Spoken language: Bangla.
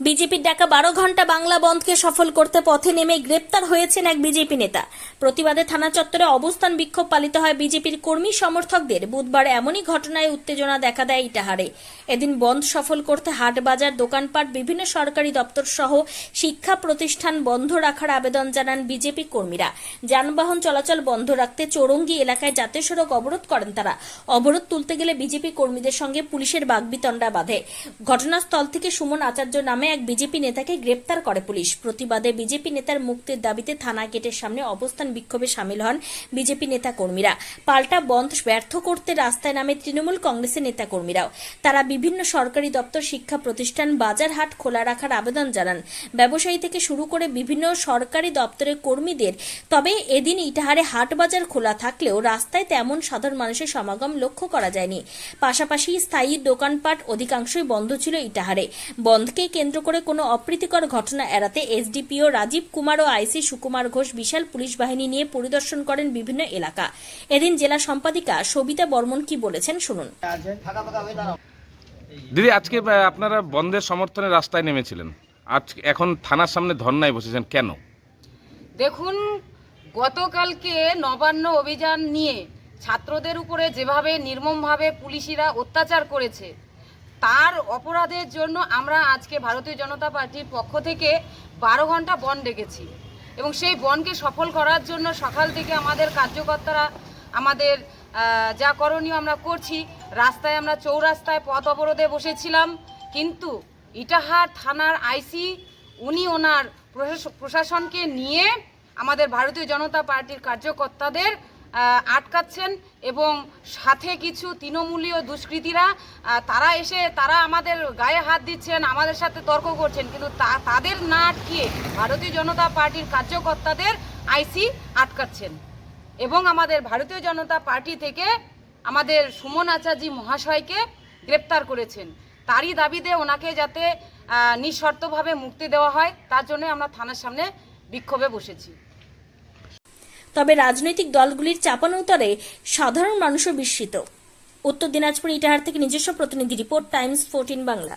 বিজেপির ডাকা বারো ঘণ্টা বাংলা বন্ধকে সফল করতে পথে নেমে গ্রেপ্তার হয়েছেন এক বিজেপি নেতা। প্রতিবাদে থানা চত্বরে অবস্থান বিক্ষোভ পালিত হয় বিজেপির কর্মী সমর্থকদের। বুধবার এমনই ঘটনায় উত্তেজনা দেখা দেয় ইটাহারে। এদিন বন্ধ সফল করতে হাট বাজার দোকানপাট, বিভিন্ন সরকারি দপ্তর সহ শিক্ষা প্রতিষ্ঠান বন্ধ রাখার আবেদন জানান বিজেপি কর্মীরা। যানবাহন চলাচল বন্ধ রাখতে চৌরঙ্গি এলাকায় জাতীয় সড়ক অবরোধ করেন তারা। অবরোধ তুলতে গেলে বিজেপি কর্মীদের সঙ্গে পুলিশের বাগবিতণ্ডা বাঁধে। ঘটনাস্থল থেকে সুমন আচার্য নামে এক বিজেপি নেতাকে গ্রেপ্তার করে পুলিশ। প্রতিবাদে বিজেপি নেতার মুক্তির দাবিতে থানা গেটের সামনে অবস্থান বিক্ষোভে সামিল হন বিজেপি নেতা কর্মীরা পাল্টা বন্ধ ব্যর্থ করতে রাস্তায় নামে তৃণমূল কংগ্রেসের নেতা কর্মীরাও তারা বিভিন্ন সরকারি দপ্তর, শিক্ষা প্রতিষ্ঠান, বাজার হাট খোলা রাখার আবেদন জানান। ব্যবসায়ী থেকে শুরু করে বিভিন্ন সরকারি দপ্তরের কর্মীদের, তবে এদিন ইটাহারে হাট বাজার খোলা থাকলেও রাস্তায় তেমন সাধারণ মানুষের সমাগম লক্ষ্য করা যায়নি। পাশাপাশি স্থায়ী দোকানপাট অধিকাংশই বন্ধ ছিল ইটাহারে। বন্ধকে কেন্দ্র করে কোনো অপ্রীতিকর ঘটনা এড়াতে এসডিপিও রাজীব কুমার ও আইসি সুকুমার ঘোষ বিশাল পুলিশ বাহিনী নিয়ে পরিদর্শন করেন বিভিন্ন এলাকা। এদিন জেলা সম্পাদিকা সবিতা বর্মন কি বলেছেন শুনুন। দিদি আজকে আপনারা বন্ধের সমর্থনে রাস্তায় নেমেছিলেন। আজ এখন থানার সামনে ধর্নায় বসেছেন কেন? দেখুন গতকালকে নবান্ন অভিযান নিয়ে ছাত্রদের উপরে যেভাবে নির্মমভাবে পুলিশিরা অত্যাচার করেছে তার অপরাধের জন্য আমরা আজকে ভারতীয় জনতা পার্টির পক্ষ থেকে বারো ঘণ্টা বন ডেকেছি। এবং সেই বনকে সফল করার জন্য সকাল থেকে আমাদের কার্যকর্তারা আমাদের যা করণীয় আমরা করছি, রাস্তায় আমরা চৌরাস্তায় পথ অবরোধে বসেছিলাম। কিন্তু ইটাহার থানার আইসি, উনি ওনার প্রশাস- প্রশাসনকে নিয়ে আমাদের ভারতীয় জনতা পার্টির কার্যকর্তাদের আটকাচ্ছেন এবং সাথে কিছু তৃণমূলীয় দুষ্কৃতীরা তারা এসে, তারা আমাদের গায়ে হাত দিচ্ছেন, আমাদের সাথে তর্ক করছেন। কিন্তু তাদের না আটকিয়ে ভারতীয় জনতা পার্টির কার্যকর্তাদের আইসি আটকাচ্ছেন। এবং আমাদের ভারতীয় জনতা পার্টি থেকে আমাদের সুমন আচার্যী মহাশয়কে গ্রেপ্তার করেছেন। তারই দাবিতে ওনাকে যাতে নিঃশর্তভাবে মুক্তি দেওয়া হয়, তার জন্য আমরা থানার সামনে বিক্ষোভে বসেছি। তবে রাজনৈতিক দলগুলির চাপানোতরে সাধারণ মানুষও বিস্মিত। উত্তর দিনাজপুর ইটাহার থেকে নিজস্ব প্রতিনিধি রিপোর্ট, টাইমস ফোরটিন বাংলা।